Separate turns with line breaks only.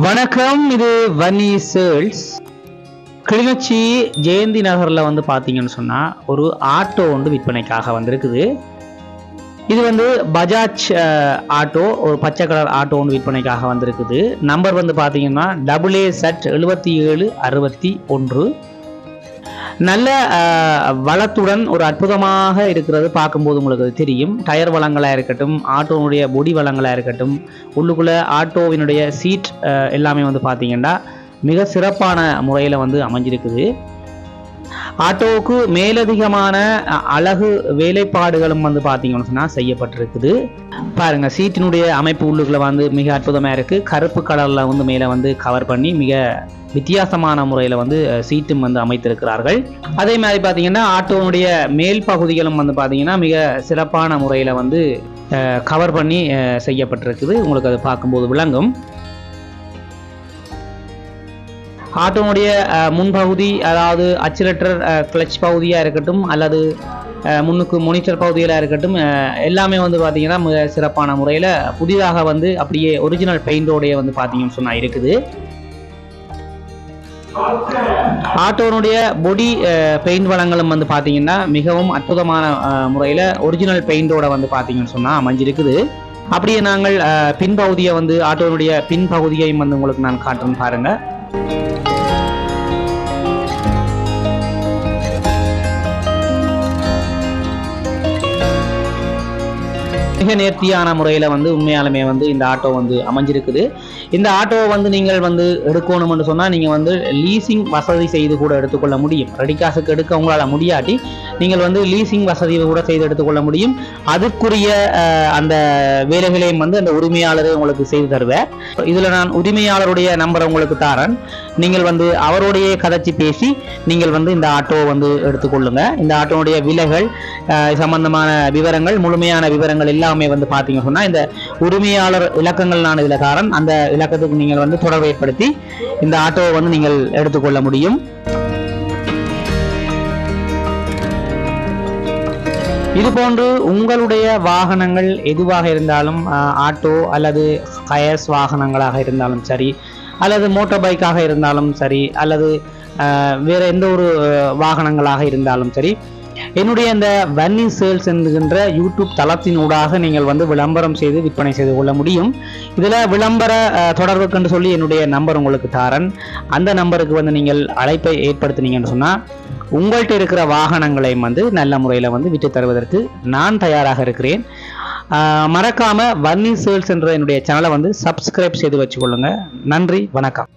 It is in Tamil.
வணக்கம் இது வன்னி சேல்ஸ். கிளிநொச்சி ஜெயந்தி நகரில் வந்து பார்த்தீங்கன்னு சொன்னால் ஒரு ஆட்டோ வந்து விற்பனைக்காக வந்திருக்குது. இது வந்து பஜாஜ் ஆட்டோ ஒரு பச்சை கலர் ஆட்டோ ஒன்று விற்பனைக்காக வந்திருக்குது. நம்பர் வந்து பார்த்தீங்கன்னா டபுள் ஏ செட் எழுபத்தி ஏழு அறுபத்தி ஒன்று. நல்ல வளத்துடன் ஒரு அற்புதமாக இருக்கிறது பார்க்கும்போது உங்களுக்கு தெரியும். டயர் வளங்களாக இருக்கட்டும் ஆட்டோனுடைய பொடி வளங்களாக இருக்கட்டும் உள்ளுக்குள்ளே ஆட்டோவினுடைய சீட் எல்லாமே வந்து பார்த்தீங்கன்னா மிக சிறப்பான முறையில் வந்து அமைஞ்சிருக்குது. ஆட்டோவுக்கு மேலதிகமான அழகு வேலைப்பாடுகளும் வந்து பார்த்தீங்கன்னு சொன்னால் செய்யப்பட்டிருக்குது. பாருங்க சீட்டினுடைய அமைப்பு உள்ளுக்குள்ள வந்து மிக அற்புதமாக இருக்கு. கருப்பு கலரில் வந்து மேலே வந்து கவர் பண்ணி மிக வித்தியாசமான முறையில் வந்து சீட்டும் வந்து அமைத்திருக்கிறார்கள். அதே மாதிரி பார்த்தீங்கன்னா ஆட்டோனுடைய மேல் பகுதிகளும் வந்து பார்த்தீங்கன்னா மிக சிறப்பான முறையில் வந்து கவர் பண்ணி செய்யப்பட்டிருக்குது. உங்களுக்கு அது பார்க்கும்போது விளங்கும். ஆட்டோனுடைய முன்பகுதி அதாவது அச்சிலட்டர் கிளச் பகுதியாக இருக்கட்டும் அல்லது முன்னுக்கு மோனிட்டர் பகுதிகளாக இருக்கட்டும் எல்லாமே வந்து பார்த்திங்கன்னா மிக சிறப்பான முறையில் புதிதாக வந்து அப்படியே ஒரிஜினல் பெயிண்டோடைய வந்து பார்த்தீங்கன்னு சொன்னால் இருக்குது. ஆட்டோனுடைய பொடி பெயிண்ட் வளங்களும் வந்து பார்த்தீங்கன்னா மிகவும் அற்புதமான முறையில் ஒரிஜினல் பெயிண்டோட வந்து பார்த்தீங்கன்னு சொன்னால் அமைஞ்சிருக்குது. அப்படியே நாங்கள் பின்பகுதியை வந்து ஆட்டோனுடைய பின்பகுதியையும் வந்து உங்களுக்கு நான் காட்டுறேன் பாருங்க மிக நேர்த்தியான முறையில் வந்து உண்மையாலுமே வந்து இந்த ஆட்டோ வந்து அமைஞ்சிருக்குது. இந்த ஆட்டோவை வந்து நீங்கள் வந்து எடுக்கணும்னு சொன்னால் நீங்கள் வந்து லீசிங் வசதி செய்து கூட எடுத்துக்கொள்ள முடியும். ரெடி காசுக்கு எடுக்க உங்களால் முடியாட்டி நீங்கள் வந்து லீசிங் வசதி கூட செய்து எடுத்துக்கொள்ள முடியும். அதுக்குரிய அந்த வேலைகளையும் வந்து அந்த உரிமையாளரே உங்களுக்கு செய்து தருவார். இதில் நான் உரிமையாளருடைய நம்பரை உங்களுக்கு தாரன். நீங்கள் வந்து அவருடைய கதைச்சி பேசி நீங்கள் வந்து இந்த ஆட்டோவை வந்து எடுத்துக்கொள்ளுங்க. இந்த ஆட்டோனுடைய விலைகள் சம்பந்தமான விவரங்கள் முழுமையான விவரங்கள் எல்லாம் வந்து பார்த்தீங்க சொன்னால் இந்த உரிமையாளர் இலக்கங்கள் நான் இதில் தாரன் அந்த இலக்கத்துக்கு நீங்கள் வந்து தொடர்பு ஏற்படுத்தி இந்த ஆட்டோவை வந்து நீங்கள் எடுத்துக்கொள்ள முடியும். இதுபோன்று உங்களுடைய வாகனங்கள் எதுவாக இருந்தாலும் ஆட்டோ அல்லது கயர்ஸ் வாகனங்களாக இருந்தாலும் சரி அல்லது மோட்டார் பைக்காக இருந்தாலும் சரி அல்லது வேறு எந்த ஒரு வாகனங்களாக இருந்தாலும் சரி என்னுடைய இந்த வன்னி சேல்ஸ் என்கின்ற யூடியூப் தளத்தினூடாக நீங்கள் வந்து விளம்பரம் செய்து விற்பனை செய்து கொள்ள முடியும். இதில் விளம்பர தொடர்புக்குன்னு சொல்லி என்னுடைய நம்பர் உங்களுக்கு தாரன். அந்த நம்பருக்கு வந்து நீங்கள் அழைப்பை ஏற்படுத்தினீங்கன்னு சொன்னால் உங்கள்கிட்ட இருக்கிற வாகனங்களையும் வந்து நல்ல முறையில் வந்து விட்டு தருவதற்கு நான் தயாராக இருக்கிறேன். ஆஹ் மறக்காம வன்னி சேல்ஸ் என்ற என்னுடைய சேனலை வந்து சப்ஸ்கிரைப் செய்து வச்சுக்கொள்ளுங்க. நன்றி வணக்கம்.